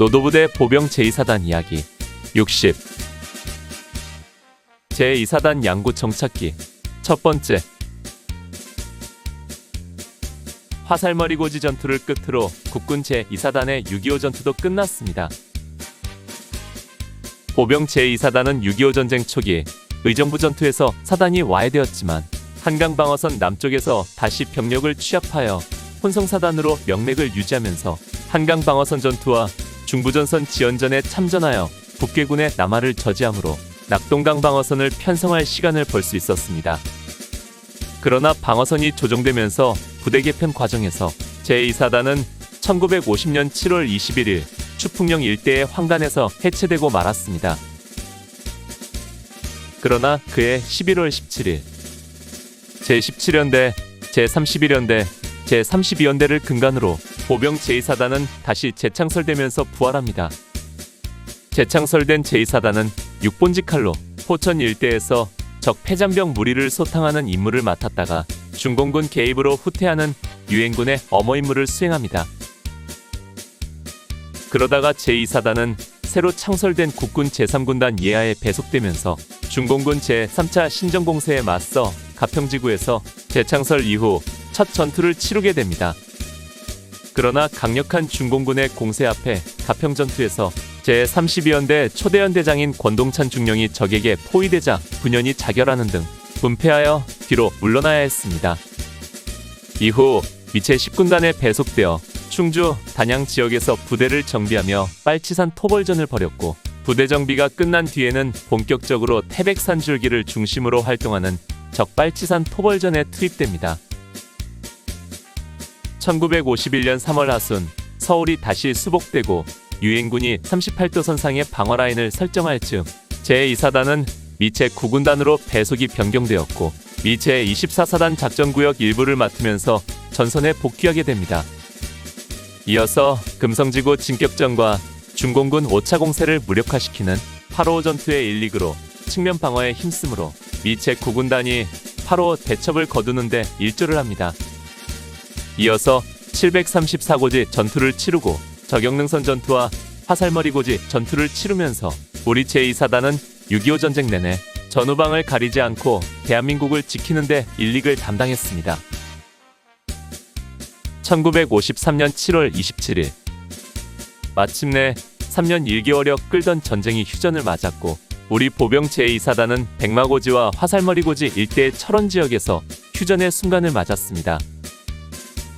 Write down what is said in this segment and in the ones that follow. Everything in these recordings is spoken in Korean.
노도부대 보병 제2사단 이야기 60 제2사단 양구 정착기. 첫 번째. 화살머리 고지 전투를 끝으로 국군 제2사단의 6.25 전투도 끝났습니다. 보병 제2사단은 6.25 전쟁 초기 의정부 전투에서 사단이 와해되었지만 한강 방어선 남쪽에서 다시 병력을 취합하여 혼성사단으로 명맥을 유지하면서 한강 방어선 전투와 중부전선 지연전에 참전하여 북괴군의 남하를 저지함으로 낙동강 방어선을 편성할 시간을 벌 수 있었습니다. 그러나 방어선이 조정되면서 부대 개편 과정에서 제2사단은 1950년 7월 21일 추풍령 일대의 황간에서 해체되고 말았습니다. 그러나 그해 11월 17일 제17연대, 제31연대, 제32연대를 근간으로 보병 제2사단은 다시 재창설되면서 부활합니다. 재창설된 제2사단은 6본지 칼로 포천 일대에서 적 폐잔병 무리를 소탕하는 임무를 맡았다가 중공군 개입으로 후퇴하는 유엔군의 엄호 임무를 수행합니다. 그러다가 제2사단은 새로 창설된 국군 제3군단 예하에 배속되면서 중공군 제3차 신정공세에 맞서 가평지구에서 재창설 이후 첫 전투를 치르게 됩니다. 그러나 강력한 중공군의 공세 앞에 가평 전투에서 제32연대 초대연 대장인 권동찬 중령이 적에게 포위되자 분연히 자결하는 등 분패하여 뒤로 물러나야 했습니다. 이후 미체 10군단에 배속되어 충주, 단양 지역에서 부대를 정비하며 빨치산 토벌전을 벌였고 부대 정비가 끝난 뒤에는 본격적으로 태백산 줄기를 중심으로 활동하는 적 빨치산 토벌전에 투입됩니다. 1951년 3월 하순 서울이 다시 수복되고 유엔군이 38도 선상의 방어 라인을 설정할 즈음 제2사단은 미체 9군단으로 배속이 변경되었고 미체 24사단 작전구역 일부를 맡으면서 전선에 복귀하게 됩니다. 이어서 금성지구 진격전과 중공군 5차 공세를 무력화시키는 8호 전투의 1, 2구로 측면 방어에 힘쓰므로 미체 9군단이 8호 대첩을 거두는데 일조를 합니다. 이어서 734고지 전투를 치르고 저경능선 전투와 화살머리 고지 전투를 치르면서 우리 제2사단은 6.25 전쟁 내내 전후방을 가리지 않고 대한민국을 지키는데 일릭을 담당했습니다. 1953년 7월 27일 마침내 3년 1개월여 끌던 전쟁이 휴전을 맞았고 우리 보병 제2사단은 백마고지와 화살머리고지 일대의 철원 지역에서 휴전의 순간을 맞았습니다.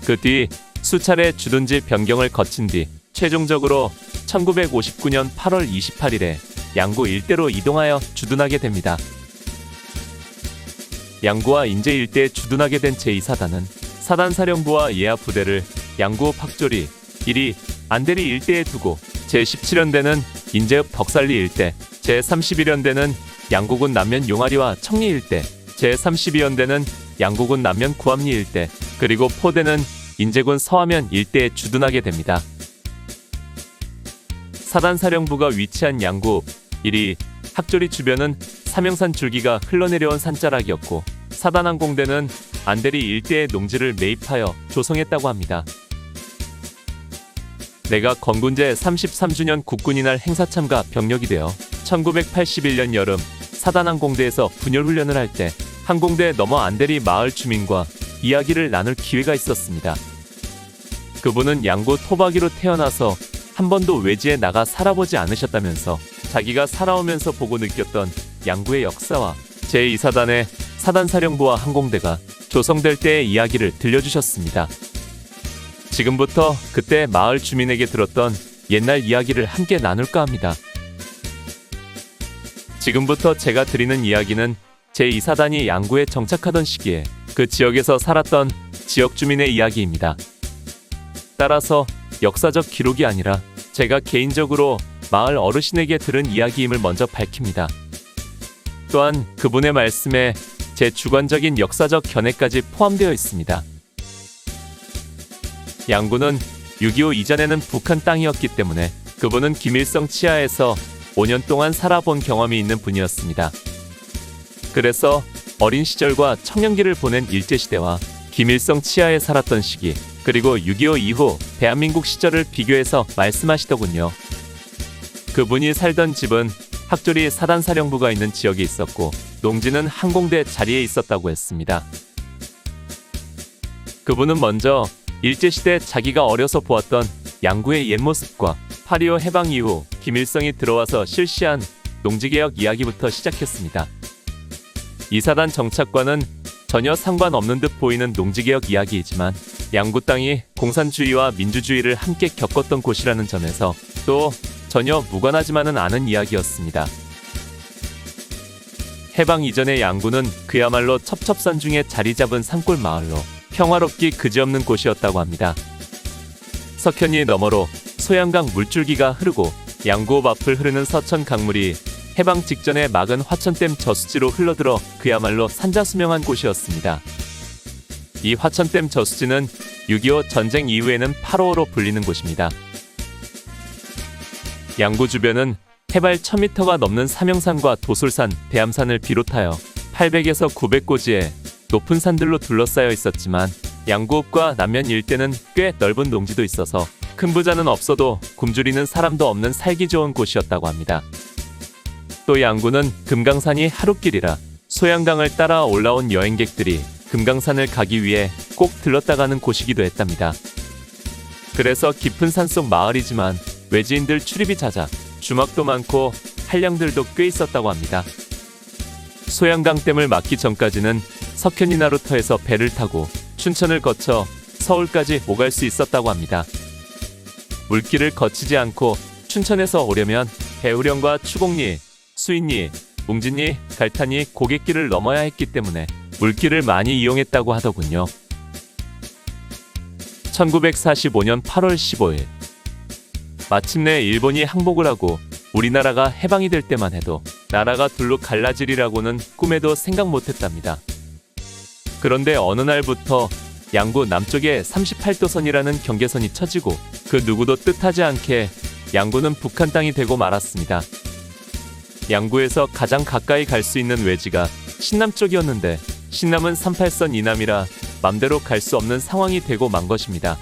그 뒤 수차례 주둔지 변경을 거친 뒤 최종적으로 1959년 8월 28일에 양구 일대로 이동하여 주둔하게 됩니다. 양구와 인제 일대에 주둔하게 된 제2사단은 사단사령부와 예하 부대를 양구 박조리, 일이 안대리 일대에 두고 제17연대는 인제읍 덕살리 일대, 제31연대는 양구군 남면 용아리와 청리 일대, 제32연대는 양구군 남면 구암리 일대, 그리고 포대는 인제군 서하면 일대에 주둔하게 됩니다. 사단사령부가 위치한 양구, 일이 학조리 주변은 삼형산 줄기가 흘러내려온 산자락이었고 사단항공대는 안대리 일대의 농지를 매입하여 조성했다고 합니다. 내가 건군제 33주년 국군이날 행사 참가 병력이 되어 1981년 여름 사단항공대에서 분열훈련을 할 때 항공대 넘어 안대리 마을 주민과 이야기를 나눌 기회가 있었습니다. 그분은 양구 토박이로 태어나서 한 번도 외지에 나가 살아보지 않으셨다면서 자기가 살아오면서 보고 느꼈던 양구의 역사와 제2사단의 사단사령부와 항공대가 조성될 때의 이야기를 들려주셨습니다. 지금부터 그때 마을 주민에게 들었던 옛날 이야기를 함께 나눌까 합니다. 지금부터 제가 드리는 이야기는 제2사단이 양구에 정착하던 시기에 그 지역에서 살았던 지역 주민의 이야기입니다. 따라서 역사적 기록이 아니라 제가 개인적으로 마을 어르신에게 들은 이야기임을 먼저 밝힙니다. 또한 그분의 말씀에 제 주관적인 역사적 견해까지 포함되어 있습니다. 양구는 6.25 이전에는 북한 땅이었기 때문에 그분은 김일성 치하에서 5년 동안 살아본 경험이 있는 분이었습니다. 그래서 어린 시절과 청년기를 보낸 일제시대와 김일성 치하에 살았던 시기, 그리고 6.25 이후 대한민국 시절을 비교해서 말씀하시더군요. 그분이 살던 집은 학졸이 사단사령부가 있는 지역에 있었고 농지는 항공대 자리에 있었다고 했습니다. 그분은 먼저 일제시대 자기가 어려서 보았던 양구의 옛 모습과 8.25 해방 이후 김일성이 들어와서 실시한 농지개혁 이야기부터 시작했습니다. 이사단 정착과는 전혀 상관없는 듯 보이는 농지개혁 이야기이지만 양구 땅이 공산주의와 민주주의를 함께 겪었던 곳이라는 점에서 또 전혀 무관하지만은 않은 이야기였습니다. 해방 이전의 양구는 그야말로 첩첩산 중에 자리 잡은 산골 마을로 평화롭기 그지없는 곳이었다고 합니다. 석현이 너머로 소양강 물줄기가 흐르고 양구읍 앞을 흐르는 서천 강물이 해방 직전에 막은 화천댐 저수지로 흘러들어 그야말로 산자수명한 곳이었습니다. 이 화천댐 저수지는 6.25 전쟁 이후에는 8호로 불리는 곳입니다. 양구 주변은 해발 1000m가 넘는 삼형산과 도솔산, 대암산을 비롯하여 800에서 900고지의 높은 산들로 둘러싸여 있었지만 양구읍과 남면 일대는 꽤 넓은 농지도 있어서 큰 부자는 없어도 굶주리는 사람도 없는 살기 좋은 곳이었다고 합니다. 또 양구는 금강산이 하루길이라 소양강을 따라 올라온 여행객들이 금강산을 가기 위해 꼭 들렀다 가는 곳이기도 했답니다. 그래서 깊은 산속 마을이지만 외지인들 출입이 잦아 주막도 많고 한량들도 꽤 있었다고 합니다. 소양강댐을 막기 전까지는 석현이 나루터에서 배를 타고 춘천을 거쳐 서울까지 오갈 수 있었다고 합니다. 물길을 거치지 않고 춘천에서 오려면 배우령과 추곡리, 수인리, 웅진리, 갈탄이 고갯길을 넘어야 했기 때문에 물길을 많이 이용했다고 하더군요. 1945년 8월 15일 마침내 일본이 항복을 하고 우리나라가 해방이 될 때만 해도 나라가 둘로 갈라지리라고는 꿈에도 생각 못했답니다. 그런데 어느 날부터 양구 남쪽에 38도선이라는 경계선이 쳐지고 그 누구도 뜻하지 않게 양구는 북한 땅이 되고 말았습니다. 양구에서 가장 가까이 갈 수 있는 외지가 신남 쪽이었는데 신남은 38선 이남이라 맘대로 갈 수 없는 상황이 되고 만 것입니다.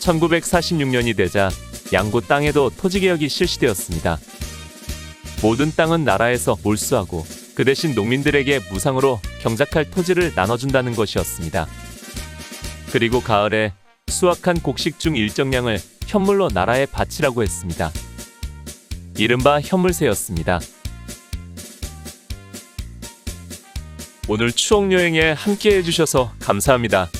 1946년이 되자 양구 땅에도 토지개혁이 실시되었습니다. 모든 땅은 나라에서 몰수하고 그 대신 농민들에게 무상으로 경작할 토지를 나눠준다는 것이었습니다. 그리고 가을에 수확한 곡식 중 일정량을 현물로 나라에 바치라고 했습니다. 이른바 현물세였습니다. 오늘 추억여행에 함께 해주셔서 감사합니다.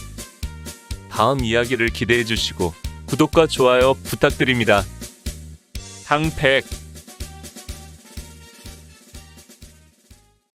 다음 이야기를 기대해 주시고 구독과 좋아요 부탁드립니다. 당백